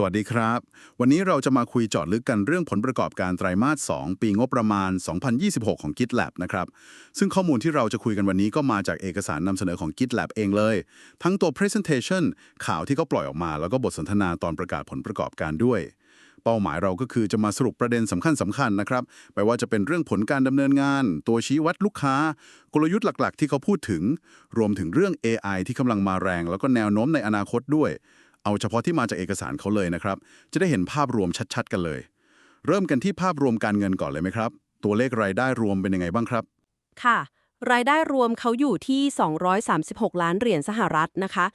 สวัสดีครับ วันนี้เราจะมาคุยจาะลึกกันเรื่องผลประกอบการไตรมาส 2 ปีงบประมาณ 2026 ของ GitLab นะครับ ซึ่งข้อมูลที่เราจะคุยกันวันนี้ก็มาจากเอกสารนำเสนอของ GitLab เองเลย ทั้งตัว Presentation ข่าวที่เขาปล่อยออกมา แล้วก็บทสนทนาตอนประกาศผลประกอบการด้วย เป้าหมายเราก็คือจะมาสรุปประเด็นสำคัญสำคัญนะครับไม่ว่าจะเป็นเรื่องผลการดำเนินงาน ตัวชี้วัดลูกค้า กลยุทธ์หลัก ๆ ที่เขาพูดถึง รวมถึงเรื่อง AI ที่กำลังมาแรง แล้วก็แนวโน้มในอนาคตด้วย เอาเฉพาะที่มาจากเอกสารเขาเลยนะครับ จะได้เห็นภาพรวมชัดๆ กันเลย เริ่มกันที่ภาพรวมการเงินก่อนเลยไหมครับ ตัวเลขรายได้รวมเป็นยังไงบ้างครับ ค่ะ รายได้รวมเขาอยู่ที่ 236 ล้านเหรียญสหรัฐนะคะ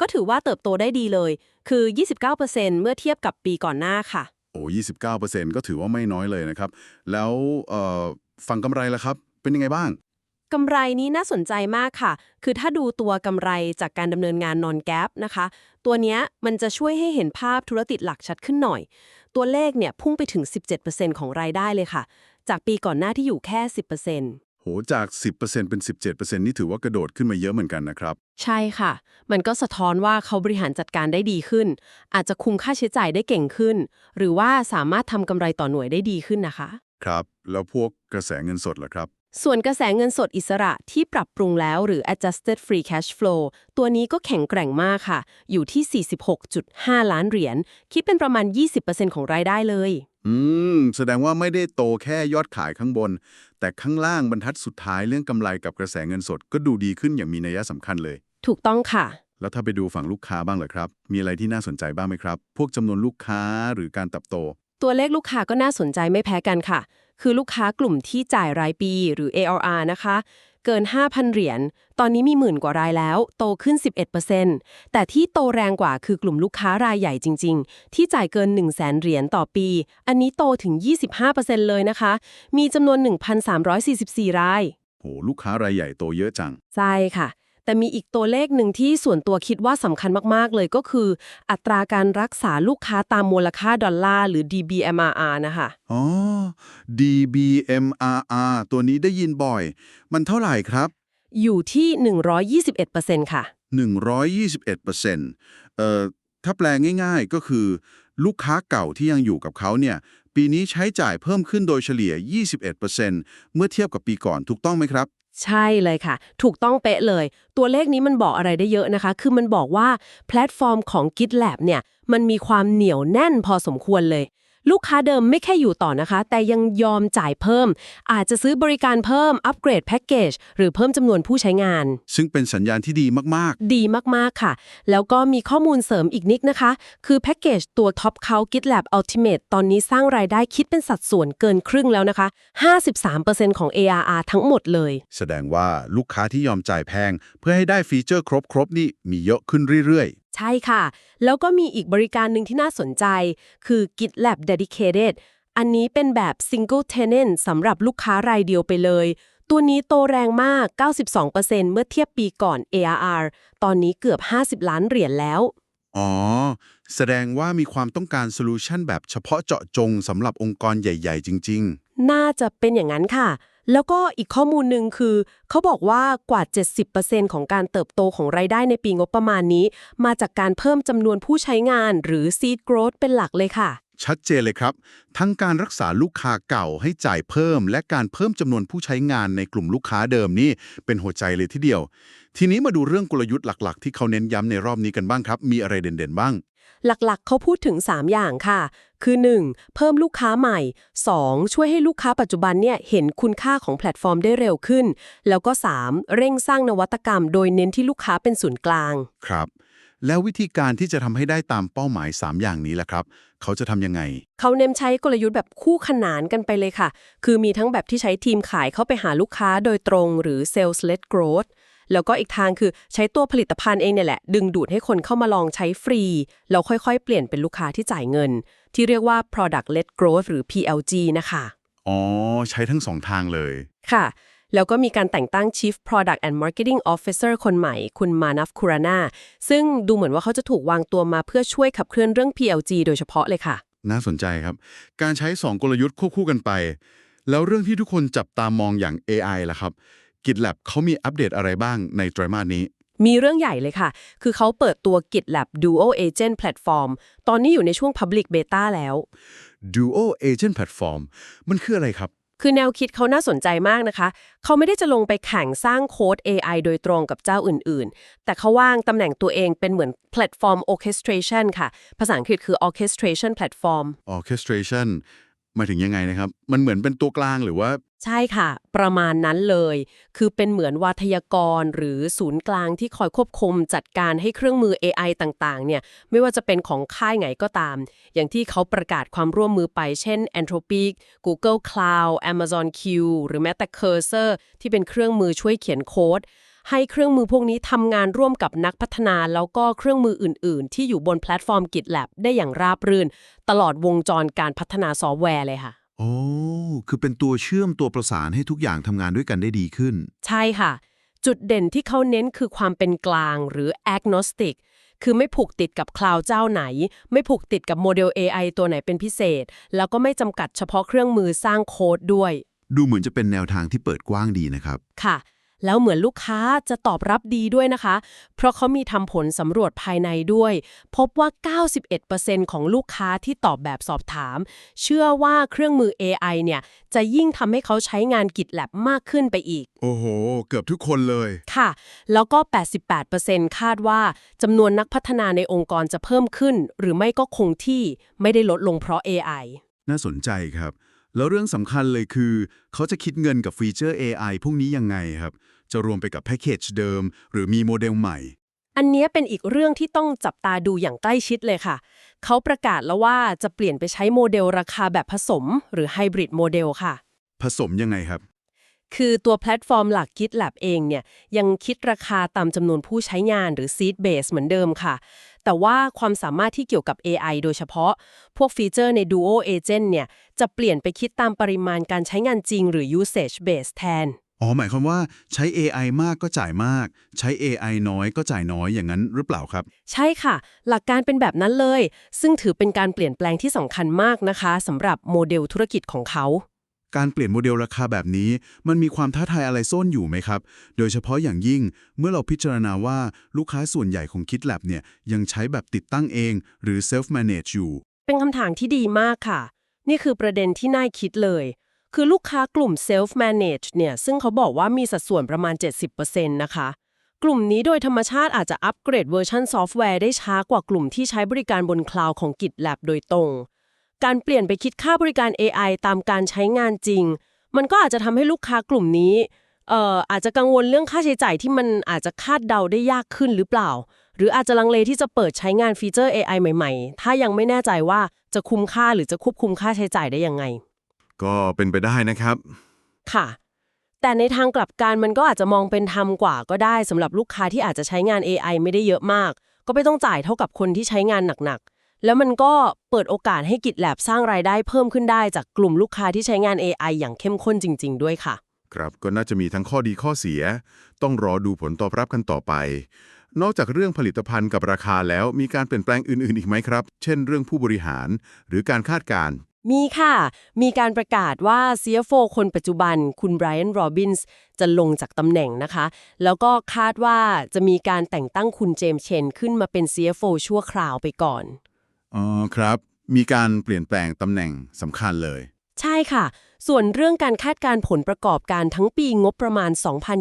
ก็ถือว่าเติบโตได้ดีเลย คือ 29%เมื่อเทียบกับปีก่อนหน้าค่ะ โอ้29%ก็ถือว่าไม่น้อยเลยนะครับ แล้วเอ่อฝั่งกำไรล่ะครับ เป็นยังไงบ้าง กำไรนี้น่าสนใจมากค่ะ คือถ้าดูตัวกำไรจากการดำเนินงานนอนแก p นะคะ ตัวเนี้ยมันจะช่วยให้เห็นภาพธุรกิจหลักชัดขึ้นหน่อย ตัวเลขเนี่ยพุ่งไปถึง 17%ของรายได้เลยค่ะ จากปีก่อนหน้าที่อยู่แค่ 10%โหจาก 10%เป็น 17%นี่ถือว่ากระโดดขึ้นมาเยอะเหมือนกันนะครับ ใช่ค่ะ มันก็สะท้อนว่าเขาบริหารจัดการได้ดีขึ้น อาจจะคุมค่าใช้จ่ายได้เก่งขึ้น หรือว่าสามารถทำกำไรต่อหน่วยได้ดีขึ้นนะคะ ครับ แล้วพวกกระแสเงินสดล่ะครับ ส่วนกระแสเงินสดอิสระที่ปรับปรุงแล้วหรือ adjusted free cash flow ตัวนี้ก็แข็งแกร่งมากค่ะ อยู่ที่ 46.5 ล้านเหรียญ คิดเป็นประมาณ 20%ของรายได้เลย อืม แสดงว่าไม่ได้โตแค่ยอดขายข้างบน แต่ข้างล่างบรรทัดสุดท้ายเรื่องกำไรกับกระแสเงินสดก็ดูดีขึ้นอย่างมีนัยสำคัญเลย ถูกต้องค่ะ แล้วถ้าไปดูฝั่งลูกค้าบ้างเหรอครับ มีอะไรที่น่าสนใจบ้างไหมครับ พวกจำนวนลูกค้าหรือการเติบโต ตัวเลขลูกค้าก็น่าสนใจไม่แพ้กันค่ะ คือลูกค้ากลุ่มที่จ่ายรายปีหรือ ARR นะคะ เกิน 5,000 เหรียญ ตอนนี้มีหมื่นกว่ารายแล้ว โตขึ้น 11%แต่ที่โตแรงกว่าคือกลุ่มลูกค้ารายใหญ่จริง ๆ ที่จ่ายเกิน 1 0 0 0 0แเหรียญต่อปี อันนี้โตถึง 25%เลยนะคะ มีจำนวน 1,344 ราย โห ลูกค้ารายใหญ่โตเยอะจัง ใช่ค่ะ แต่มีอีกตัวเลขหนึ่งที่ส่วนตัวคิดว่าสำคัญมากๆ เลยก็คือ อัตราการรักษาลูกค้าตามมูลค่าดอลลาร์หรือ DBMRR นะคะอ๋อ DBMRR ตัวนี้ได้ยินบ่อย มันเท่าไหร่ครับ อยู่ที่ 121%ค่ะ 121%เอ่อถ้าแปลง่ายๆก็คือ ลูกค้าเก่าที่ยังอยู่กับเขาเนี่ย ปีนี้ใช้จ่ายเพิ่มขึ้นโดยเฉลี่ย 21%เมื่อเทียบกับปีก่อนถูกต้องไหมครับ ใช่เลยค่ะ ถูกต้องเป๊ะเลย ตัวเลขนี้มันบอกอะไรได้เยอะนะคะ คือมันบอกว่าแพลตฟอร์มของ GitLab เนี่ย มันมีความเหนียวแน่นพอสมควรเลย ลูกค้าเดิมไม่แค่อยู่ต่อนะคะ แต่ยังยอมจ่ายเพิ่ม อาจจะซื้อบริการเพิ่ม อัปเกรดแพ็กเกจ หรือเพิ่มจำนวนผู้ใช้งาน ซึ่งเป็นสัญญาณที่ดีมากดีมากๆค่ะ แล้วก็มีข้อมูลเสริมอีกนิดนะคะ คือแพ็กเกจตัว Top c o u n GitLab Ultimate ตอนนี้สร้างรายได้คิดเป็นสัดส่วนเกินครึ่งแล้วนะคะ 53%ของ ARR ทั้งหมดเลยๆแสดงว่าลูกค้าที่ยอมจ่ายแพง เพื่อให้ได้ฟีเจอร์ครบๆนี่มีเยอะขึ้นเรื่อย ใช่ค่ะ แล้วก็มีอีกบริการหนึ่งที่น่าสนใจ คือ GitLab Dedicated อันนี้เป็นแบบ Single Tenant สำหรับลูกค้ารายเดียวไปเลย ตัวนี้โตแรงมาก 92%เมื่อเทียบปีก่อน ARR ตอนนี้เกือบ 50 ล้านเหรียญแล้วๆอ๋อ แสดงว่ามีความต้องการโซลูชันแบบเฉพาะเจาะจงสำหรับองค์กรใหญ่ ๆ จริงน่าจะเป็นอย่างนั้นค่ะ แล้วก็อีกข้อมูลหนึ่งคือ เขาบอกว่ากว่า 70%ของการเติบโตของรายได้ในปีงบประมาณนี้ มาจากการเพิ่มจำนวนผู้ใช้งานหรือ seed growth เป็นหลักเลยค่ะ ชัดเจนเลยครับ ทั้งการรักษาลูกค้าเก่าให้จ่ายเพิ่ม และการเพิ่มจำนวนผู้ใช้งานในกลุ่มลูกค้าเดิมนี่เป็นหัวใจเลยทีเดียว ทีนี้มาดูเรื่องกลยุทธ์หลัก ๆ ที่เขาเน้นย้ำในรอบนี้กันบ้างครับ มีอะไรเด่นๆบ้าง หลักๆ เขาพูดถึง 3 อย่างค่ะ คือ 1. เพิ่มลูกค้าใหม่ 2. ช่วยให้ลูกค้าปัจจุบันเนี่ยเห็นคุณค่าของแพลตฟอร์มได้เร็วขึ้น แล้วก็ 3. เร่งสร้างนวัตกรรม โดยเน้นที่ลูกค้าเป็นศูนย์กลาง ครับ แล้ววิธีการที่จะทำให้ได้ตามเป้าหมาย 3 อย่างนี้ล่ะครับ เขาจะทำยังไง เขาเน้นใช้กลยุทธ์แบบคู่ขนานกันไปเลยค่ะ คือมีทั้งแบบที่ใช้ทีมขายเข้าไปหาลูกค้าโดยตรงหรือ sales led growth แล้วก็อีกทางคือใช้ตัวผลิตภัณฑ์เองเนี่ยแหละ ดึงดูดให้คนเข้ามาลองใช้ฟรี แล้วค่อยๆ เปลี่ยนเป็นลูกค้าที่จ่ายเงิน ที่เรียกว่า product led growth หรือ PLG นะคะ อ๋อ ใช้ทั้งสองทางเลย ค่ะ แล้วก็มีการแต่งตั้ง Chief Product and Marketing Officer คนใหม่ คุณมานัฟคูรานาซึ่งดูเหมือนว่าเขาจะถูกวางตัวมาเพื่อช่วยขับเคลื่อนเรื่อง PLG โดยเฉพาะเลยค่ะ น่าสนใจครับ การใช้ 2 กลยุทธ์ควบคู่กันไป แล้วเรื่องที่ทุกคนจับตามองอย่าง AI ล่ะครับ GitLab เขามีอัปเดตอะไรบ้างในไตรมาสนี้มีเรื่องใหญ่เลยค่ะ คือเขาเปิดตัว GitLab Duo Agent Platform ตอนนี้อยู่ในช่วง Public Beta แล้ว Duo Agent Platform มันคืออะไรครับ คือแนวคิดเขาน่าสนใจมากนะคะ เขาไม่ได้จะลงไปแข่งสร้างโค้ด AI โดยตรงกับเจ้าอื่นๆ แต่เขาว่างตำแหน่งตัวเองเป็นเหมือน Platform Orchestration ค่ะ ภาษาอังกฤษคือ Orchestration Platform Orchestration หมายถึงยังไงนะครับ มันเหมือนเป็นตัวกลางหรือว่า ใช่ค่ะ ประมาณนั้นเลย คือเป็นเหมือนวาทยากรหรือศูนย์กลางที่คอยควบคุมจัดการให้เครื่องมือ AI ต่างๆ เนี่ย ไม่ว่าจะเป็นของค่ายไหนก็ตาม อย่างที่เขาประกาศความร่วมมือไป เช่น Anthropic Google Cloud Amazon Q หรือแม้แต่ Cursor ที่เป็นเครื่องมือช่วยเขียนโค้ด ให้เครื่องมือพวกนี้ทำงานร่วมกับนักพัฒนา แล้วก็เครื่องมืออื่น ๆ ที่อยู่บนแพลตฟอร์ม GitLab ได้อย่างราบรื่น ตลอดวงจรการพัฒนาซอฟต์แวร์เลยค่ะ โอ้ คือเป็นตัวเชื่อมตัวประสานให้ทุกอย่างทำงานด้วยกันได้ดีขึ้น ใช่ค่ะ จุดเด่นที่เขาเน้นคือความเป็นกลางหรือ agnostic คือไม่ผูกติดกับคลาวด์เจ้าไหน ไม่ผูกติดกับโมเดล AI ตัวไหนเป็นพิเศษ แล้วก็ไม่จำกัดเฉพาะเครื่องมือสร้างโค้ดด้วย ดูเหมือนจะเป็นแนวทางที่เปิดกว้างดีนะครับ ค่ะ แล้วเหมือนลูกค้าจะตอบรับดีด้วยนะคะ เพราะเขามีทำผลสำรวจภายในด้วย พบว่า 91%ของลูกค้าที่ตอบแบบสอบถาม เชื่อว่าเครื่องมือ AI เนี่ย จะยิ่งทำให้เขาใช้งาน GitLab มากขึ้นไปอีก โอ้โห เกือบทุกคนเลย ค่ะ แล้วก็ 88%คาดว่าจำนวนนักพัฒนาในองค์กรจะเพิ่มขึ้น หรือไม่ก็คงที่ไม่ได้ลดลงเพราะ AI น่าสนใจครับ แล้วเรื่องสำคัญเลยคือ เขาจะคิดเงินกับฟีเจอร์ AI พวกนี้ยังไงครับ จะรวมไปกับแพ็กเกจเดิม หรือมีโมเดลใหม่ อันเนี้ยเป็นอีกเรื่องที่ต้องจับตาดูอย่างใกล้ชิดเลยค่ะ เขาประกาศแล้วว่าจะเปลี่ยนไปใช้โมเดลราคาแบบผสม หรือไฮบริดโมเดลค่ะ ผสมยังไงครับ คือตัวแพลตฟอร์มหลัก GitLab เองเนี่ยยังคิดราคาตามจำนวนผู้ใช้งานหรือ seed base เหมือนเดิมค่ะ แต่ว่าความสามารถที่เกี่ยวกับ AI โดยเฉพาะ พวกฟีเจอร์ใน Duo Agent เนี่ยจะเปลี่ยนไปคิดตามปริมาณการใช้งานจริงหรือ usage base แทน อ๋อหมายความว่าใช้ AI มากก็จ่ายมาก ใช้ AI น้อยก็จ่ายน้อยอย่างนั้นหรือเปล่าครับ ใช่ค่ะ หลักการเป็นแบบนั้นเลย ซึ่งถือเป็นการเปลี่ยนแปลงที่สำคัญมากนะคะสำหรับโมเดลธุรกิจของเขา การเปลี่ยนโมเดลราคาแบบนี้ มันมีความท้าทายอะไรซ่อนอยู่ไหมครับ โดยเฉพาะอย่างยิ่งเมื่อเราพิจารณาว่าลูกค้าส่วนใหญ่ของ KitLab เนี่ยยังใช้แบบติดตั้งเอง หรือ self manage อยู่ เป็นคำถามที่ดีมากค่ะ นี่คือประเด็นที่น่าคิดเลย คือลูกค้ากลุ่ม self manage เนี่ยซึ่งเขาบอกว่ามีสัดส่วนประมาณ 70%นะคะ กลุ่มนี้โดยธรรมชาติอาจจะอัปเกรดเวอร์ชันซอฟต์แวร์ได้ช้ากว่ากลุ่มที่ใช้บริการบนคลาวด์ของ GitLab โดยตรง การเปลี่ยนไปคิดค่าบริการ AI ตามการใช้งานจริง มันก็อาจจะทำให้ลูกค้ากลุ่มนี้เอ่ออาจจะกังวลเรื่องค่าใช้จ่ายที่มันอาจจะคาดเดาได้ยากขึ้นหรือเปล่า หรืออาจจะลังเลที่จะเปิดใช้งานฟีเจอร์ AI ใหม่ ๆ ถ้ายังไม่แน่ใจว่าจะคุ้มค่าหรือจะควบคุมค่าใช้จ่ายได้ยังไง ก็เป็นไปได้นะครับ ค่ะ แต่ในทางกลับกันมันก็อาจจะมองเป็นธรรมกว่าก็ได้สำหรับลูกค้าที่อาจจะใช้งาน AI ไม่ได้เยอะมาก ก็ไม่ต้องจ่ายเท่ากับคนที่ใช้งานหนักๆ แล้วมันก็เปิดโอกาสให้ GitLab สร้างรายได้เพิ่มขึ้นได้จากกลุ่มลูกค้าที่ใช้งาน AI อย่างเข้มข้นจริง ๆ ด้วยค่ะ ครับก็น่าจะมีทั้งข้อดีข้อเสีย ต้องรอดูผลตอบรับกันต่อไป นอกจากเรื่องผลิตภัณฑ์กับราคาแล้วมีการเปลี่ยนแปลงอื่นๆ อีกไหมครับ เช่น เรื่องผู้บริหาร หรือการคาดการณ์ มีค่ะ มีการประกาศว่า CFO คนปัจจุบัน คุณไบรอันโรบินส์จะลงจากตำแหน่งนะคะ แล้วก็คาดว่าจะมีการแต่งตั้งคุณเจมส์เชนขึ้นมาเป็น CFO ชั่วคราวไปก่อน อ๋อครับ มีการเปลี่ยนแปลงตำแหน่งสำคัญเลย ใช่ค่ะ ส่วนเรื่องการคาดการณ์ผลประกอบการทั้งปีงบประมาณ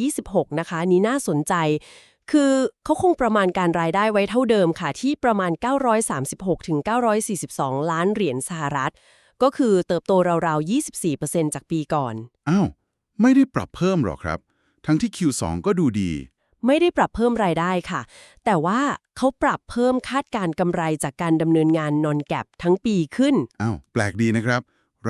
2026 นะคะอันนี้น่าสนใจ คือเขาคงประมาณการรายได้ไว้เท่าเดิมค่ะ ที่ประมาณ 936ถึง942 ล้านเหรียญสหรัฐ ก็คือเติบโตราวๆ 24%จากปีก่อน อ้าว ไม่ได้ปรับเพิ่มหรอครับ ทั้งที่ Q2 ก็ดูดี ไม่ได้ปรับเพิ่มรายได้ค่ะ แต่ว่าเขาปรับเพิ่มคาดการณ์กำไรจากการดำเนินงานนอนแกบทั้งปีขึ้น อ้าว แปลกดีนะครับ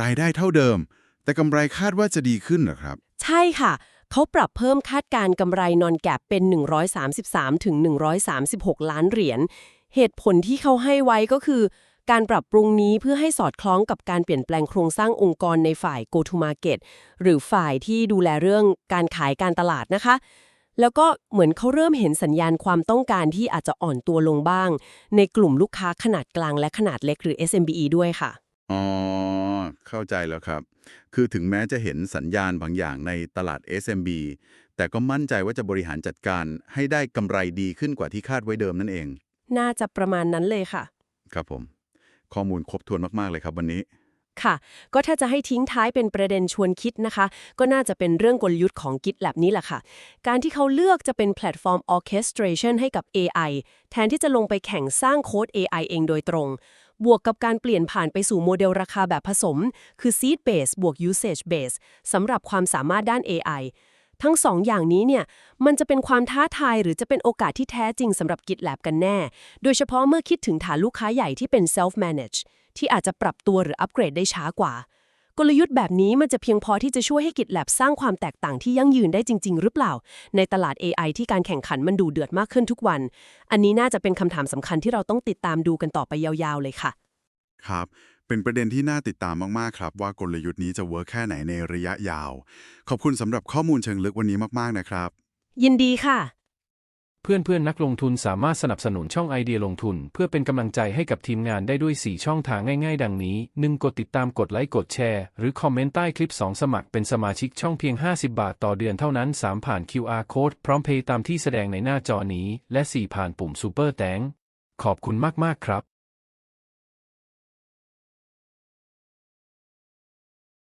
รายได้เท่าเดิม แต่กำไรคาดว่าจะดีขึ้นเหรอครับ ใช่ค่ะเขาปรับเพิ่มคาดการณ์กำไรนอนแกบเป็น 133ถึง136 ล้านเหรียญ เหตุผลที่เขาให้ไว้ก็คือ การปรับปรุงนี้เพื่อให้สอดคล้องกับการเปลี่ยนแปลงโครงสร้างองค์กรในฝ่าย go to market หรือฝ่ายที่ดูแลเรื่องการขายการตลาดนะคะ แล้วก็เหมือนเขาเริ่มเห็นสัญญาณความต้องการที่อาจจะอ่อนตัวลงบ้าง ในกลุ่มลูกค้าขนาดกลางและขนาดเล็กหรือ SMBE ด้วยค่ะอ๋อเข้าใจแล้วครับ คือถึงแม้จะเห็นสัญญาณบางอย่างในตลาด SMB แต่ก็มั่นใจว่าจะบริหารจัดการให้ได้กำไรดีขึ้นกว่าที่คาดไว้เดิมนั่นเอง น่าจะประมาณนั้นเลยค่ะ ครับผม ข้อมูลครบถ้วนมาก ๆ เลยครับวันนี้ ค่ะ ก็ถ้าจะให้ทิ้งท้ายเป็นประเด็นชวนคิดนะคะ ก็น่าจะเป็นเรื่องกลยุทธ์ของ GitLab นี้แหละค่ะ การที่เขาเลือกจะเป็นแพลตฟอร์ม orchestration ให้กับ AI แทนที่จะลงไปแข่งสร้างโค้ด AI เองโดยตรง บวกกับการเปลี่ยนผ่านไปสู่โมเดลราคาแบบผสม คือ seed base บวก usage base สำหรับความสามารถด้าน AI ทั้งสองอย่างนี้เนี่ยมันจะเป็นความท้าทายหรือจะเป็นโอกาสที่แท้จริงสำหรับ GitLab กันแน่ โดยเฉพาะเมื่อคิดถึงฐานลูกค้าใหญ่ที่เป็น self manage ที่อาจจะปรับตัวหรืออัปเกรดได้ช้ากว่า กลยุทธ์แบบนี้มันจะเพียงพอที่จะช่วยให้ GitLab สร้างความแตกต่างที่ยั่งยืนได้จริง ๆ หรือเปล่า ในตลาด AI ที่การแข่งขันมันดูเดือดมากขึ้นทุกวัน อันนี้น่าจะเป็นคำถามสำคัญที่เราต้องติดตามดูกันต่อไปยาวๆเลยค่ะ ครับ เป็นประเด็นที่น่าติดตามมาก ๆ ครับ ว่ากลยุทธ์นี้จะเวิร์กแค่ไหนในระยะยาว ขอบคุณสำหรับข้อมูลเชิงลึกวันนี้มาก ๆ นะครับ ยินดีค่ะ เพื่อนเพื่อนๆนักลงทุนสามารถสนับสนุนช่องไอเดียลงทุน เพื่อเป็นกำลังใจให้กับทีมงานได้ด้วย 4 ช่องทางง่าย ๆ ดังนี้ 1. กดติดตามกดไลค์กดแชร์ หรือคอมเมนต์ใต้คลิป 2 สมัครเป็นสมาชิกช่องเพียง 50 บาทต่อเดือนเท่านั้น 3 ผ่าน QR Code พร้อมเพย์ตามที่แสดงในหน้าจอนี้ และ 4 ผ่านปุ่ม Super แตงขอบคุณมากๆครับ